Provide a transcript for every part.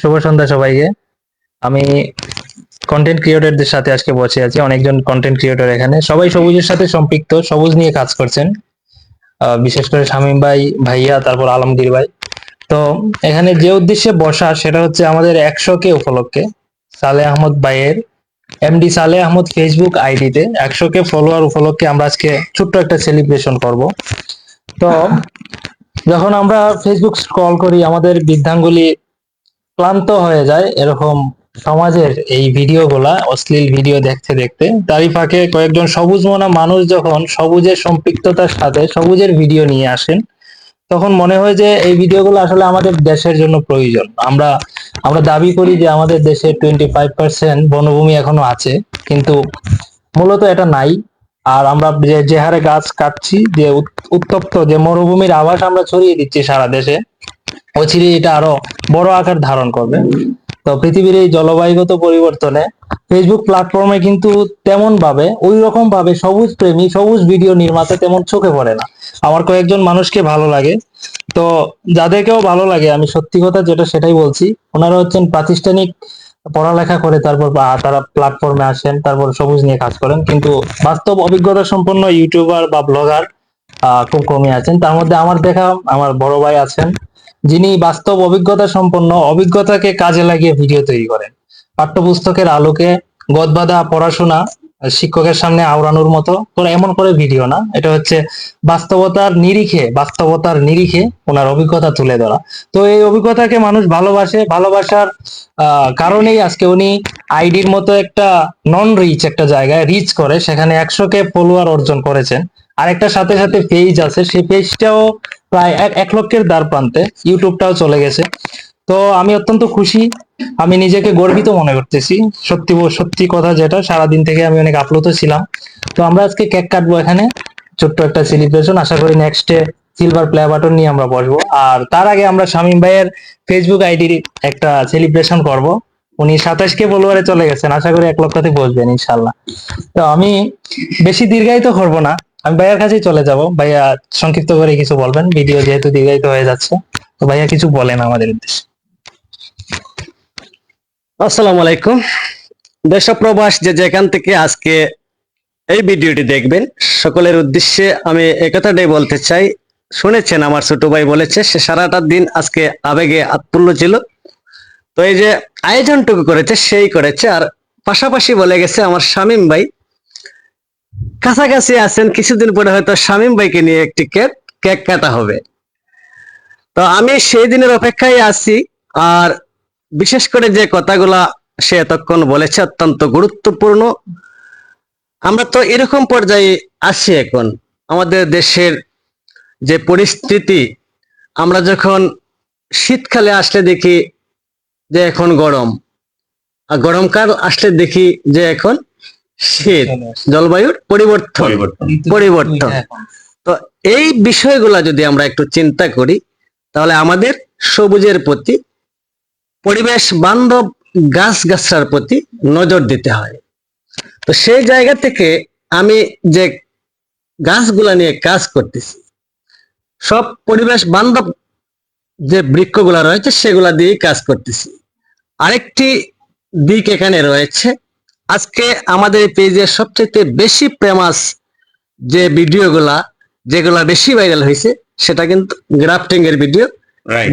শুভ সন্ধ্যা সবাইকে। আমি কন্টেন্ট ক্রিয়েটরদের সাথে আজকে বসে আছি, অনেকজন কন্টেন্ট ক্রিয়েটর এখানে। সবাই সবুজের সাথে সম্পৃক্ত, সবুজ নিয়ে কাজ করছেন। বিশেষ করে শামীম ভাই, ভাইয়া, তারপর আলমগীর ভাই। তো এখানে যে উদ্দেশ্যে বসা, সেটা হচ্ছে আমাদের একশো কে উপলক্ষে সালে আহমদ ভাইয়ের এমডি সালে আহমদ ফেসবুক আইডিতে একশো কে ফলোয়ার উপলক্ষে আমরা আজকে ছোট্ট একটা সেলিব্রেশন করব। তো যখন আমরা ফেসবুক স্ক্রল করি, আমাদের বৃদ্ধাঙ্গুলি ক্লান্ত হয়ে যায় এরকম সমাজের এই ভিডিওগুলা, অশ্লীল ভিডিও দেখতে দেখতে। তারই ফাঁকে কয়েকজন সবুজ মনা মানুষ যখন সবুজের সম্পৃক্ততার সাথে সবুজের ভিডিও নিয়ে আসেন, তখন মনে হয় যে এই ভিডিওগুলো আসলে আমাদের দেশের জন্য প্রয়োজন। আমরা আমরা দাবি করি যে আমাদের দেশে টোয়েন্টি ফাইভ পার্সেন্ট বনভূমি এখনও আছে, কিন্তু মূলত এটা নাই। আর আমরা যে হারে গাছ কাটছি, যে উত- উত্তপ্ত, যে মরুভূমির আভাস আমরা ছড়িয়ে দিচ্ছি সারা দেশে অচিরে এটা আরও বড় আকার ধারণ করবে। তো পৃথিবীর এই জলবায়ুগত পরিবর্তনে ফেসবুক প্ল্যাটফর্মে কিন্তু তেমন ভাবে ওই রকম ভাবে সবুজ প্রেমী, সবুজ ভিডিও নির্মাতা তেমন চোখে পড়ে না। আমার কয়েকজন মানুষকে ভালো লাগে। তো যাদেরকেও ভালো লাগে, আমি সত্যি কথা যেটা সেটাই বলছি, ওনারা হচ্ছেন প্রাতিষ্ঠানিক পড়ালেখা করে তারপর তারা প্ল্যাটফর্মে আসেন, তারপর সবুজ নিয়ে কাজ করেন। কিন্তু বাস্তব অভিজ্ঞতা সম্পন্ন ইউটিউবার বা ব্লগার খুব কমই আছেন। তার মধ্যে আমার দেখা, আমার বড় ভাই আছেন। যিনি বাস্তব অভিজ্ঞতা সম্পন্ন, অভিজ্ঞতাকে কাজে লাগিয়ে ভিডিও তৈরি করেন। পাঠ্যপুস্তকের আলোকে গদবাধা পড়াশোনা শিক্ষকের সামনে আওড়ানোর মতো তোর এমন করে ভিডিও না। এটা হচ্ছে বাস্তবতার নিরিখে বাস্তবতার নিরিখে ওনার অভিজ্ঞতা তুলে ধরা। তো এই অভিজ্ঞতাকে মানুষ ভালোবাসে। ভালোবাসার কারণেই আজকে উনি আইডির মতো একটা নন রিচ একটা জায়গায় রিচ করে। সেখানে একশো কে ফলোয়ার অর্জন করেছেন। আরেকটা সাথে সাথে পেজ আছে। সেই পেজটাও প্রায় এক লক্ষের দ্বার প্রান্তে ইউটিউবটাও চলে গেছে। তো আমি অত্যন্ত খুশি। আমি নিজেকে গর্বিত মনে করতেছি। সত্যি সত্যি কথা যেটা, সারাদিন থেকে আমি অনেক আপ্লুত ছিলাম। তো আমরা আজকে কেক কাটবো এখানে। ছোট্ট একটা সেলিব্রেশন আশা করি নেক্সটে সিলভার প্লে বাটন নিয়ে আমরা বসবো। আর তার আগে আমরা শামীম ভাইয়ের ফেসবুক আইডির একটা সেলিব্রেশন করব। উনি সাতাশ কে ফলোয়ারে চলে গেছেন। আশা করি এক লক্ষতে বসবেন ইনশাল্লাহ তো আমি বেশি দীর্ঘায়িত করব না। আমি ভাইয়ার কাছেই চলে যাব। ভাইয়া সংক্ষিপ্ত করে কিছু বলবেন। ভিডিও যেহেতু দীর্ঘায়িত হয়ে যাচ্ছে। তো ভাইয়া কিছু বলেন আমাদের উদ্দেশ্যে। আসসালামু আলাইকুম। দেশপ্রবাস যে যেখান থেকে আজকে এই ভিডিওটি দেখবেন, সকলের উদ্দেশ্যে আমি একথাটাই বলতে চাই। শুনেছেন আমার ছোট ভাই বলেছে, সে সারাটা দিন আজকে আবেগে আত্মুল্য ছিল। তো এই যে আয়োজনটুকু করেছে, সেই করেছে। আর পাশাপাশি বলে গেছে আমার শামীম ভাই কাছাকাছি আছেন, কিছুদিন পরে হয়তো শামীম ভাইকে নিয়ে একটি কেক কেক কাটা হবে। তো আমি সেই দিনের অপেক্ষায় আছি, আর বিশেষ করে যে কথাগুলা সে এতক্ষণ বলেছে অত্যন্ত গুরুত্বপূর্ণ। আমরা তো এরকম পর্যায়ে আছি এখন। আমাদের দেশের যে পরিস্থিতি, আমরা যখন শীতকালে আসলে দেখি যে এখন গরম, আর গরমকাল আসলে দেখি যে এখন শীত জলবায়ুর পরিবর্তন পরিবর্তন। তো এই বিষয়গুলা যদি আমরা একটু চিন্তা করি তাহলে আমাদের সবুজের প্রতি পরিবেশ বান্ধব গাছ গাছড়ার প্রতি নজর দিতে হয়। তো সেই জায়গা থেকে আমি যে গাছগুলা নিয়ে কাজ করতেছি সব পরিবেশ বান্ধব যে বৃক্ষগুলা রয়েছে সেগুলা দিয়ে কাজ করতেছি। আরেকটি দিক এখানে রয়েছে আজকে আমাদের পেজে সবচেয়ে বেশি ফেমাস যে ভিডিওগুলা যেগুলা বেশি ভাইরাল হয়েছে সেটা কিন্তু গ্রাফটিং এর ভিডিও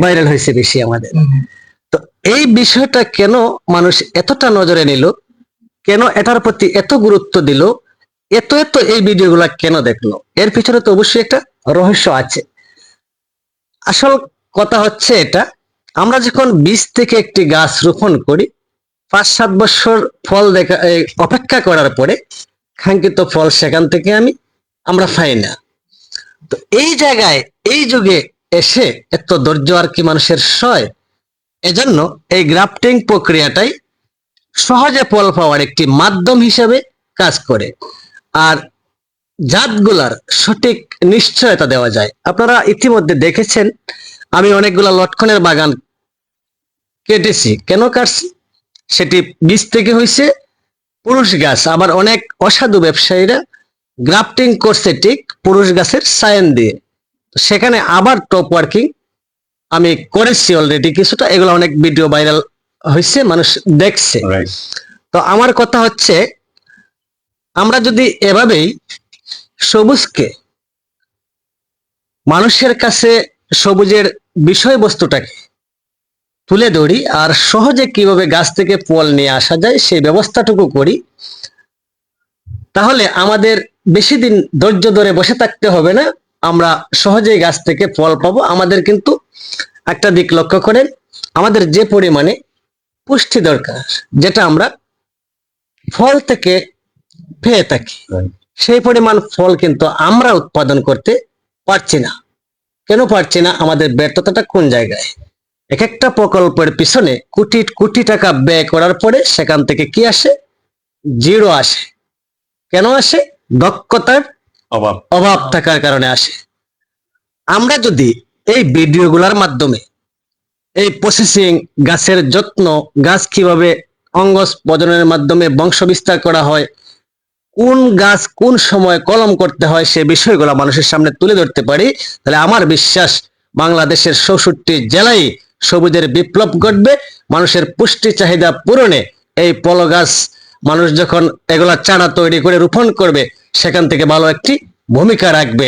ভাইরাল হয়েছে বেশি আমাদের। তো এই বিষয়টা কেন মানুষ এতটা নজরে নিল? কেন এটার প্রতি এত গুরুত্ব দিল? এত এত এই ভিডিওগুলা কেন দেখল? এর পিছনে তো অবশ্যই একটা রহস্য আছে। আসল কথা হচ্ছে এটা আমরা যখন বীজ থেকে একটি গাছ রোপণ করি পাঁচ সাত বছর ফল দেখা অপেক্ষা করার পরে কাঙ্ক্ষিত ফল সেখান থেকে আমি, আমরা পাই না। তো এই জায়গায়, এই যুগে এসে এত ধৈর্য আর কি মানুষের সয়, এজন্য এই গ্রাফটিং প্রক্রিয়াটাই সহজে ফল পাওয়ার একটি মাধ্যম হিসেবে কাজ করে। আর জাতগুলার সঠিক নিশ্চয়তা দেওয়া যায়। আপনারা ইতিমধ্যে দেখেছেন, আমি অনেকগুলা লটকনের বাগান কেটেছি। কেন কাটছি? সেটি বীজ থেকে হয়েছে পুরুষ গাছ। আবার অনেক অসাধু ব্যবসায়ীরা গ্রাফটিং করছে ঠিক পুরুষ গাছের সায়েন দিয়ে। সেখানে আবার টপ ওয়ার্কিং আমি করেছি অলরেডি কিছুটা। এগুলো অনেক ভিডিও ভাইরাল হয়েছে মানুষ দেখছে। তো আমার কথা হচ্ছে আমরা যদি এভাবেই সবুজকে মানুষের কাছে সবুজের বিষয়বস্তুটাকে তুলে ধরি আর সহজে কীভাবে গাছ থেকে ফল নিয়ে আসা যায় সেই ব্যবস্থাটুকু করি। তাহলে আমাদের বেশি দিন ধৈর্য ধরে বসে থাকতে হবে না আমরা সহজেই গাছ থেকে ফল পাবো। আমাদের কিন্তু একটা দিক লক্ষ্য করেন আমাদের যে পরিমাণে পুষ্টি দরকার যেটা আমরা ফল থেকে পেয়ে থাকি সেই পরিমাণ ফল কিন্তু আমরা উৎপাদন করতে পারছি না। কেন পারছি না? আমাদের ব্যর্থতাটা কোন জায়গায়? এক একটা প্রকল্পের পিছনে কোটি কোটি টাকা ব্যয় করার পরে সেখান থেকে কি আসে? জিরো আসে। কেন আসে? দক্ষতার অভাব। অভাব থাকার কারণে আসে। আমরা যদি এই ভিডিওগুলোর মাধ্যমে এই প্রসেসিং গাছের যত্ন গাছ কীভাবে অঙ্গস বদনের মাধ্যমে বংশ বিস্তার করা হয় কোন গাছ কোন সময় কলম করতে হয় সে বিষয়গুলো মানুষের সামনে তুলে ধরতে পারি তাহলে আমার বিশ্বাস বাংলাদেশের চৌষট্টি জেলায় সবুজের বিপ্লব ঘটবে, মানুষের পুষ্টি চাহিদা পূরণে এই পলো গাছ মানুষ যখন এগুলা চারা তৈরি করে রোপণ করবে, সেখান থেকে ভালো একটি ভূমিকা রাখবে।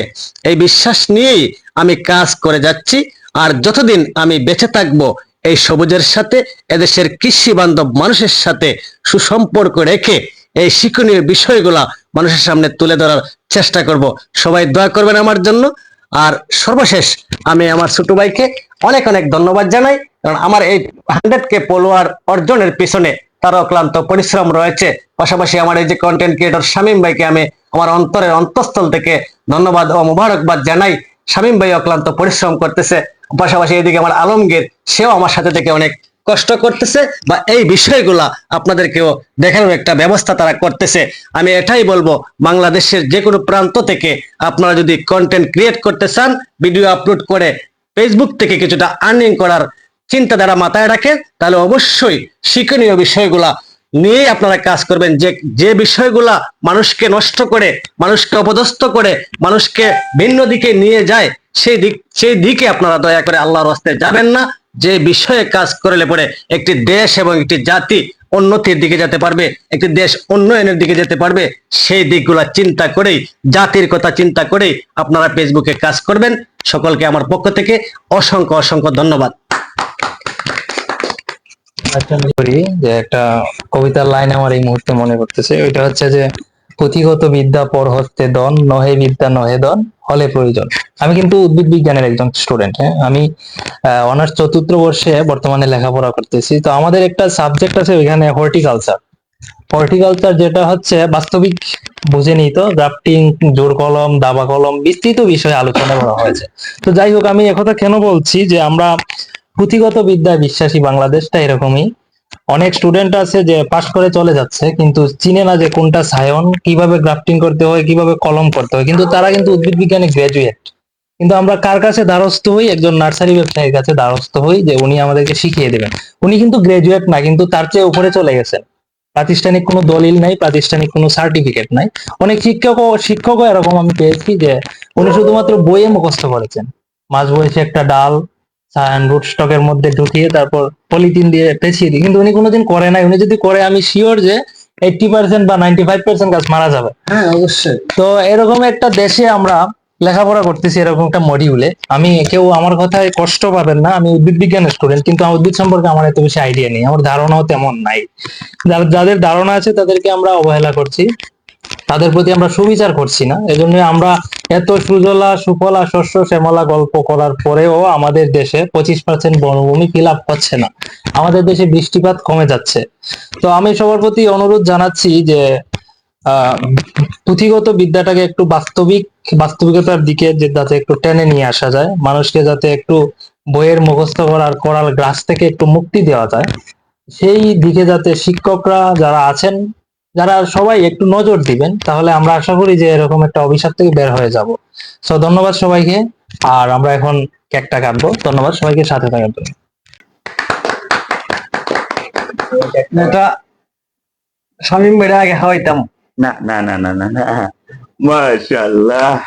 এই বিশ্বাস নিয়েই আমি কাজ করে যাচ্ছি, আর যতদিন আমি বেঁচে থাকব, এই সবুজের সাথে, এদেশের কৃষি বান্ধব মানুষের সাথে সুসম্পর্ক রেখে এই শিক্ষণীয় বিষয়গুলা মানুষের সামনে তুলে ধরার চেষ্টা করব। সবাই দোয়া করবেন আমার জন্য। আর সর্বশেষ, আমি আমার ছোট ভাইকে অনেক অনেক ধন্যবাদ জানাই। কারণ আমার এই হান্ড্রেড কে ফলোয়ার অর্জনের পিছনে তার অক্লান্ত পরিশ্রম রয়েছে। পাশাপাশি আমার এই যে কন্টেন্ট ক্রিয়েটর শামীম ভাইকে আমি আমার অন্তরের অন্তঃস্থল থেকে ধন্যবাদ ও মুবারকবাদ জানাই। শামীম ভাই অক্লান্ত পরিশ্রম করতেছে। পাশাপাশি এদিকে আমার আলমগীর, সেও আমার সাথে থেকে অনেক কষ্ট করতেছে বা এই বিষয়গুলা আপনাদেরকেও দেখানোর একটা ব্যবস্থা তারা করতেছে। আমি এটাই বলব, বাংলাদেশের যে কোনো প্রান্ত থেকে আপনারা যদি কন্টেন্ট ক্রিয়েট করতে চান ভিডিও আপলোড করে ফেসবুক থেকে কিছুটা আর্নিং করার চিন্তাধারা মাথায় রাখেন তাহলে অবশ্যই শিক্ষণীয় বিষয়গুলা নিয়ে আপনারা কাজ করবেন। যে যে বিষয়গুলা মানুষকে নষ্ট করে, মানুষকে অপদস্থ করে, মানুষকে ভিন্ন দিকে নিয়ে যায়, সেই দিক, সেই দিকে আপনারা দয়া করে আল্লাহর হস্তে যাবেন না। যে বিষয়ে কাজ করলে পরে একটি দেশ এবং একটি জাতি উন্নতির দিকে যেতে পারবে, একটি দেশ উন্নয়নের দিকে যেতে পারবে, সেই দিকগুলা চিন্তা করেই, জাতির কথা চিন্তা করেই আপনারা ফেসবুকে কাজ করবেন। সকলকে আমার পক্ষ থেকে অসংখ্য অসংখ্য ধন্যবাদ। করি যে একটা কবিতার লাইন আমার এই মুহূর্তে মনে করতেছে ওইটা হচ্ছে যে, পুঁথিগত বিদ্যা পর হস্তে দন, নহে বিদ্যা নহে দন। হলে প্রয়োজন। আমি কিন্তু উদ্ভিদ বিজ্ঞানের একজন স্টুডেন্ট হ্যাঁ? আমি অনার্স চতুর্থ বর্ষে বর্তমানে লেখাপড়া করতেছি। তো আমাদের একটা সাবজেক্ট আছে ওইখানে হর্টিকালচার হর্টিকালচার যেটা হচ্ছে বাস্তবিক বুঝে নিই তো গ্রাফটিং জোর কলম, দাবা কলম, বিস্তৃত বিষয়ে আলোচনা করা হয়েছে। তো যাই হোক, আমি একথা কেন বলছি যে আমরা পুঁথিগত বিদ্যায় বিশ্বাসী বাংলাদেশটা এরকমই। অনেক স্টুডেন্ট আছে যে পাশ করে চলে যাচ্ছে, কিন্তু চিনে না যে কোনটা সায়ন কীভাবে গ্রাফটিং করতে হয়, কীভাবে কলম করতে হয়, কিন্তু তারা কিন্তু উদ্ভিদ বিজ্ঞানে গ্রাজুয়েট কিন্তু আমরা কার কাছে দ্বারস্থ হই? একজন নার্সারি ব্যবসায়ীর কাছে দ্বারস্থ হই যে উনি আমাদেরকে শিখিয়ে দেবেন। উনি কিন্তু গ্রাজুয়েট না, কিন্তু তার চেয়ে উপরে চলে গেছেন। প্রাতিষ্ঠানিক কোনো দলিল নাই, প্রাতিষ্ঠানিক কোনো সার্টিফিকেট নাই। অনেক শিক্ষক শিক্ষকও এরকম আমি পেয়েছি যে উনি শুধুমাত্র বইয়ে মুখস্থ করেছেন। মাঝ বয়সে একটা ডাল রুট স্টকের মধ্যে ঢুকিয়ে তারপর পলিথিন দিয়ে পেঁচিয়ে দিই। কিন্তু উনি কোনোদিন করে নাই। উনি যদি করে আমি শিওর যে এইটটি পার্সেন্ট বা নাইনটি ফাইভ পার্সেন্ট গাছ মারা যাবে। হ্যাঁ অবশ্যই। তো এরকম একটা দেশে আমরা লেখাপড়া করতেছি এরকম একটা মডিউলে আমি কেউ আমার কথায় কষ্ট পাবেন না। আমি উদ্ভিদ বিজ্ঞানের স্টুডেন্ট কিন্তু আমার উদ্ভিদ সম্পর্কে আমার এত বেশি আইডিয়া নেই। আমার ধারণাও তেমন নাই। যার- যাদের ধারণা আছে তাদেরকে আমরা অবহেলা করছি। তাদের প্রতি আমরা সুবিচার করছি না। এজন্য আমরা এত সুজলা, সুফলা, শস্য, শ্যামলা গল্প করার পরেও আমাদের দেশে পঁচিশ পার্সেন্ট বনভূমি ফিল হচ্ছে না? আমাদের দেশে বৃষ্টিপাত কমে যাচ্ছে। তো আমি সবার প্রতি অনুরোধ জানাচ্ছি যে পুঁথিগত বিদ্যাটাকে একটু বাস্তবিক, বাস্তবিকতার দিকে যাতে একটু টেনে নিয়ে আসা যায়, মানুষকে যাতে একটু বইয়ের মুখস্থ করার করাল গ্রাস থেকে একটু মুক্তি দেওয়া যায়, সেই দিকে যাতে শিক্ষকরা যারা আছেন যারা সবাই একটু নজর দিবেন তাহলে আমরা আশা করি যে এরকম একটা অভিশাপ থেকে বের হয়ে যাব। সো ধন্যবাদ সবাইকে আর আমরা এখন কেকটা কাটবো। ধন্যবাদ সবাইকে সাথে থাকার জন্য। এটা শামীম বেড়ে আগে হইতাম না না না না না না মাশাআল্লাহ।